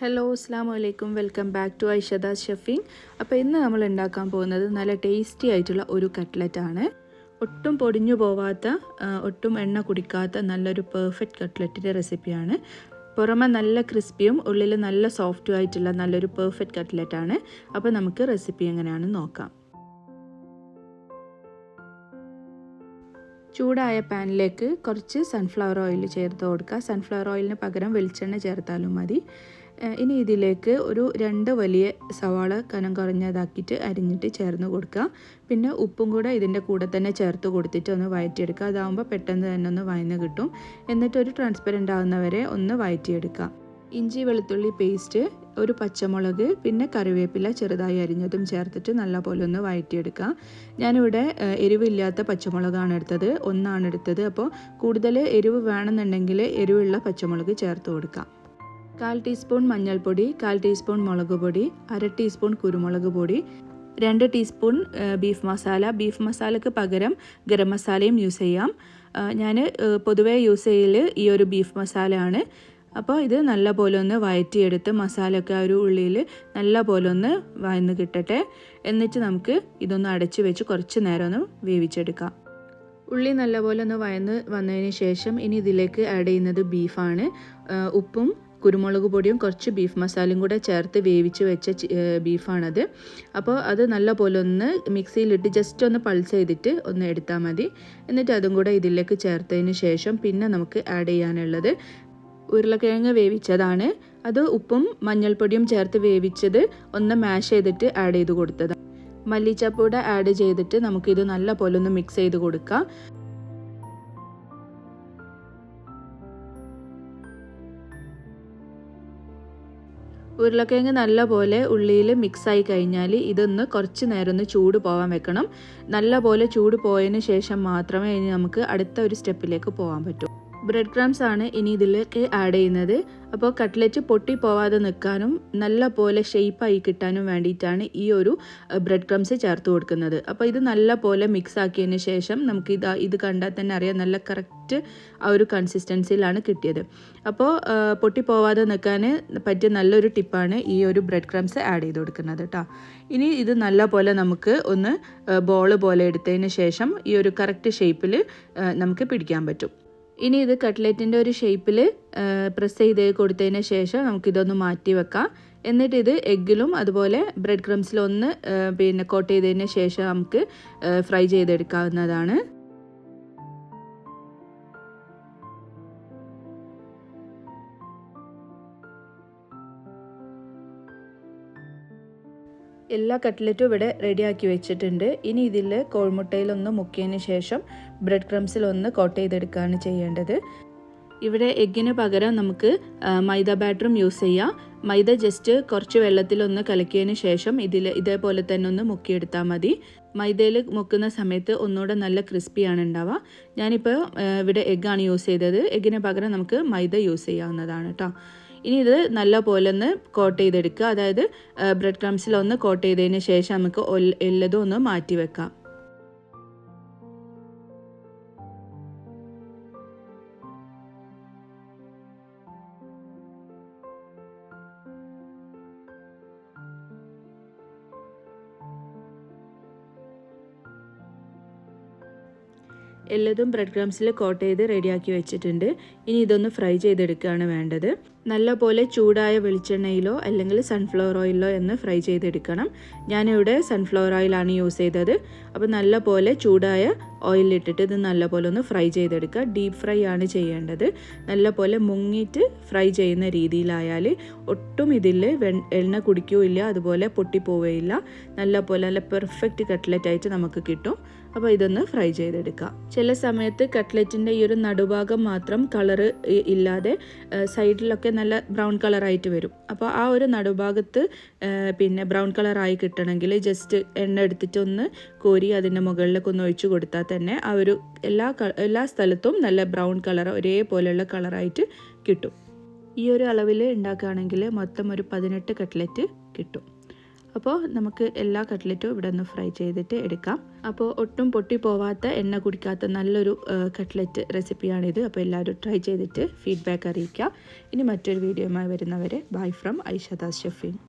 Hello അസ്സാം അലൈക്കും welcome back to Aishada chefing അപ്പോൾ ഇന്ന് നമ്മൾ ഉണ്ടാക്കാൻ പോകുന്നത് നല്ല ടേസ്റ്റി ആയിട്ടുള്ള ഒരു കട്ട്ലറ്റ് ആണ്. ഒട്ടും പൊടിഞ്ഞു പോവാത്ത ഒട്ടും എണ്ണ കുടിക്കാത്ത നല്ലൊരു പെർഫെക്റ്റ് കട്ട്ലറ്റിന്റെ റെസിപ്പിയാണ് പുറമെ നല്ല ക്രിസ്പിയും ഉള്ളിൽ നല്ല സോഫ്റ്റും ആയിട്ടുള്ള നല്ലൊരു പെർഫെക്റ്റ് കട്ട്ലറ്റാണ് അപ്പോൾ നമുക്ക് റെസിപ്പി എങ്ങനെയാണെന്ന് നോക്കാം. ചൂടായ പാനിലേക്ക് കുറച്ച് സൺഫ്ലവർ ഓയിൽ ചേർത്ത് കൊടുക്കുക. സൺഫ്ലവർ ഓയിലിന് പകരം വെളിച്ചെണ്ണ ചേർത്താലും മതി. ഇനി ഇതിലേക്ക് ഒരു രണ്ട് വലിയ സവാള കനം കുറഞ്ഞതാക്കിയിട്ട് അരിഞ്ഞിട്ട് ചേർന്ന് കൊടുക്കുക. പിന്നെ ഉപ്പും കൂടെ ഇതിന്റെ കൂടെ തന്നെ ചേർത്ത് കൊടുത്തിട്ട് ഒന്ന് വഴറ്റിയെടുക്കുക അതാകുമ്പോൾ പെട്ടെന്ന് തന്നെ ഒന്ന് വഴന്ന് കിട്ടും. എന്നിട്ട് ഒരു ട്രാൻസ്പെറന്റ് ആകുന്നവരെ ഒന്ന് വഴറ്റിയെടുക്കുക ഇഞ്ചി വെളുത്തുള്ളി പേസ്റ്റ് ഒരു പച്ചമുളക് പിന്നെ കറിവേപ്പില ചെറുതായി അരിഞ്ഞതും ചേർത്തിട്ട് നല്ലപോലെ ഒന്ന് വഴറ്റിയെടുക്കുക. ഞാനിവിടെ എരിവില്ലാത്ത പച്ചമുളകാണ് എടുത്തത്. ഒന്നാണ് എടുത്തത്. അപ്പോൾ കൂടുതൽ എരിവ് വേണമെന്നുണ്ടെങ്കിൽ എരിവുള്ള പച്ചമുളക് ചേർത്ത് കൊടുക്കാം. കാൽ ടീസ്പൂൺ മഞ്ഞൾപ്പൊടി കാൽ ടീസ്പൂൺ മുളക് പൊടി അര ടീസ്പൂൺ കുരുമുളക് പൊടി രണ്ട് ടീസ്പൂൺ ബീഫ് മസാല. ബീഫ് മസാലയ്ക്ക് പകരം ഗരം മസാലയും യൂസ് ചെയ്യാം. ഞാൻ പൊതുവേ യൂസ് ചെയ്യൽ ഈ ഒരു ബീഫ് മസാലയാണ്. അപ്പോൾ ഇത് നല്ല പോലെ ഒന്ന് വഴറ്റിയെടുത്ത് മസാലയൊക്കെ ആ ഒരു ഉള്ളിയിൽ നല്ല പോലെ ഒന്ന് വഴന്ന് കിട്ടട്ടെ. എന്നിട്ട് നമുക്ക് ഇതൊന്ന് അടച്ച് വെച്ച് കുറച്ച് നേരം ഒന്ന് വേവിച്ചെടുക്കാം. ഉള്ളി നല്ലപോലെ ഒന്ന് വയന്ന് വന്നതിന് ശേഷം ഇനി ഇതിലേക്ക് ആഡ് ചെയ്യുന്നത് ബീഫാണ് ഉപ്പും കുരുമുളക് പൊടിയും കുറച്ച് ബീഫ് മസാലയും കൂടെ ചേർത്ത് വേവിച്ച് വെച്ച ബീഫാണത് അപ്പോൾ അത് നല്ലപോലെ ഒന്ന് മിക്സിയിലിട്ട് ജസ്റ്റ് ഒന്ന് പൾസ് ചെയ്തിട്ട് ഒന്ന് എടുത്താൽ മതി. എന്നിട്ട് അതും കൂടെ ഇതിലേക്ക് ചേർത്തതിന് ശേഷം പിന്നെ നമുക്ക് ആഡ് ചെയ്യാനുള്ളത് ഉരുളക്കിഴങ്ങ് വേവിച്ചതാണ്. അത് ഉപ്പും മഞ്ഞൾപ്പൊടിയും ചേർത്ത് വേവിച്ചത് ഒന്ന് മാഷ് ചെയ്തിട്ട് ആഡ് ചെയ്ത് കൊടുത്തത്. മല്ലിച്ചപ്പൂടെ ആഡ് ചെയ്തിട്ട് നമുക്കിത് നല്ല പോലെ ഒന്ന് മിക്സ് ചെയ്ത് കൊടുക്കാം. ഉരുളക്കിഴങ്ങ് നല്ലപോലെ ഉള്ളിയിൽ മിക്സായി കഴിഞ്ഞാൽ ഇതൊന്ന് കുറച്ച് നേരം ഒന്ന് ചൂട് പോകാൻ വെക്കണം. നല്ലപോലെ ചൂട് പോയതിന് ശേഷം മാത്രമേ ഇനി നമുക്ക് അടുത്ത ഒരു സ്റ്റെപ്പിലേക്ക് പോകാൻ പറ്റൂ. ബ്രെഡ് ക്രംസ് ആണ് ഇനി ഇതിലേക്ക് ആഡ് ചെയ്യുന്നത്. അപ്പോൾ കട്ട്ലറ്റ് പൊട്ടി പോവാതെ നിൽക്കാനും നല്ല പോലെ ഷെയ്പ്പായി കിട്ടാനും വേണ്ടിയിട്ടാണ് ഈ ഒരു ബ്രെഡ് ക്രംസ് ചേർത്ത് കൊടുക്കുന്നത്. അപ്പോൾ ഇത് നല്ല പോലെ മിക്സ് ആക്കിയതിന് ശേഷം നമുക്ക് ഇത് ഇത് കണ്ടാൽ തന്നെ അറിയാം നല്ല കറക്റ്റ് ആ ഒരു കൺസിസ്റ്റൻസിയിലാണ് കിട്ടിയത്. അപ്പോൾ പൊട്ടി പോവാതെ നിൽക്കാൻ പറ്റിയ നല്ലൊരു ടിപ്പാണ് ഈ ഒരു ബ്രെഡ് ക്രംസ് ആഡ് ചെയ്ത് കൊടുക്കുന്നത് കേട്ടോ ഇനി ഇത് നല്ല പോലെ നമുക്ക് ഒന്ന് ബോൾ പോലെ എടുത്തതിന് ശേഷം ഈ ഒരു കറക്റ്റ് ഷേപ്പിൽ നമുക്ക് പിടിക്കാൻ പറ്റും. ഇനി ഇത് കട്ട്ലറ്റിന്റെ ഒരു ഷേപ്പിൽ പ്രസ് ചെയ്ത് കൊടുത്തതിന് ശേഷം നമുക്കിതൊന്ന് മാറ്റി വെക്കാം. എന്നിട്ട് ഇത് എഗ്ഗിലും അതുപോലെ ബ്രെഡ് ക്രംസിലും ഒന്ന് പിന്നെ കോട്ട് ചെയ്തതിന് ശേഷം നമുക്ക് ഫ്രൈ ചെയ്തെടുക്കാവുന്നതാണ്. എല്ലാ കട്ട്ലറ്റും ഇവിടെ റെഡിയാക്കി വെച്ചിട്ടുണ്ട്. ഇനി ഇതിൽ കോഴിമുട്ടയിലൊന്ന് മുക്കിയതിന് ശേഷം ബ്രെഡ് ക്രംസിലൊന്ന് കോട്ട് ചെയ്തെടുക്കുകയാണ് ചെയ്യേണ്ടത്. ഇവിടെ എഗ്ഗിന് പകരം നമുക്ക് മൈദ ബാറ്ററും യൂസ് ചെയ്യാം. മൈദ ജസ്റ്റ് കുറച്ച് വെള്ളത്തിലൊന്ന് കലക്കിയതിന് ശേഷം ഇതിൽ ഇതേപോലെ തന്നെ ഒന്ന് മുക്കിയെടുത്താൽ മതി. മൈദയിൽ മുക്കുന്ന സമയത്ത് ഒന്നുകൂടെ നല്ല ക്രിസ്പിയാണ് ഉണ്ടാവുക. ഞാനിപ്പോൾ ഇവിടെ എഗ്ഗാണ് യൂസ് ചെയ്തത്. എഗ്ഗിന് പകരം നമുക്ക് മൈദ യൂസ് ചെയ്യാവുന്നതാണ് കേട്ടോ ഇനി ഇത് നല്ല പോലെ ഒന്ന് കോട്ട് ചെയ്തെടുക്കുക. അതായത് ബ്രെഡ് ക്രംസിൽ ഒന്ന് കോട്ട് ചെയ്തതിന് ശേഷം നമുക്ക് എല്ലതും ഒന്ന് മാറ്റി വെക്കാം. എല്ലതും ബ്രെഡ് ക്രംസിൽ കോട്ട് ചെയ്ത് റെഡിയാക്കി വെച്ചിട്ടുണ്ട്. ഇനി ഇതൊന്ന് ഫ്രൈ ചെയ്തെടുക്കുകയാണ് വേണ്ടത്. നല്ല പോലെ ചൂടായ വെളിച്ചെണ്ണയിലോ അല്ലെങ്കിൽ സൺഫ്ലവർ ഓയിലോ എന്ന് ഫ്രൈ ചെയ്തെടുക്കണം. ഞാനിവിടെ സൺഫ്ലവർ ഓയിലാണ് യൂസ് ചെയ്തത്. അപ്പോൾ നല്ലപോലെ ചൂടായ ഓയിലിട്ടിട്ട് ഇത് നല്ലപോലെ ഒന്ന് ഫ്രൈ ചെയ്തെടുക്കുക. ഡീപ്പ് ഫ്രൈ ആണ് ചെയ്യേണ്ടത്. നല്ലപോലെ മുങ്ങിയിട്ട് ഫ്രൈ ചെയ്യുന്ന രീതിയിലായാൽ ഒട്ടും ഇതിൽ എണ്ണ കുടിക്കുകയില്ല അതുപോലെ പൊട്ടിപ്പോവുകയില്ല നല്ലപോലെ നല്ല പെർഫെക്റ്റ് കട്ട്ലറ്റ് ആയിട്ട് നമുക്ക് കിട്ടും. അപ്പോൾ ഇതൊന്ന് ഫ്രൈ ചെയ്തെടുക്കാം ചില സമയത്ത് കട്ട്ലറ്റിന്റെ ഈ ഒരു നടുഭാഗം മാത്രം കളറ് ഇല്ലാതെ സൈഡിലൊക്കെ നല്ല ബ്രൗൺ കളറായിട്ട് വരും. അപ്പോൾ ആ ഒരു നടുഭാഗത്ത് പിന്നെ ബ്രൗൺ കളറായി കിട്ടണമെങ്കിൽ ജസ്റ്റ് എണ്ണ എടുത്തിട്ട് ഒന്ന് കോരി അതിന്റെ മുകളിലേക്ക് ഒന്ന് ഒഴിച്ചു കൊടുത്താൽ തന്നെ ആ ഒരു എല്ലാ എല്ലാ സ്ഥലത്തും നല്ല ബ്രൗൺ കളർ ഒരേപോലെയുള്ള കളറായിട്ട് കിട്ടും. ഈ ഒരു അളവിൽ ഉണ്ടാക്കുകയാണെങ്കിൽ മൊത്തം ഒരു പതിനെട്ട് കട്ട്ലറ്റ് കിട്ടും. അപ്പോൾ നമുക്ക് എല്ലാ കട്ട്ലറ്റും ഇവിടെ ഒന്ന് ഫ്രൈ ചെയ്തിട്ട് എടുക്കാം. അപ്പോൾ ഒട്ടും പൊട്ടിപ്പോവാത്ത എണ്ണ കുടിക്കാത്ത നല്ലൊരു കട്ട്ലറ്റ് റെസിപ്പിയാണിത്. അപ്പോൾ എല്ലാവരും ട്രൈ ചെയ്തിട്ട് ഫീഡ്ബാക്ക് അറിയിക്കുക. ഇനി മറ്റൊരു വീഡിയോയുമായി വരുന്നവരെ ബൈ ഫ്രം ഐഷദാസ് ഷെഫീൻ.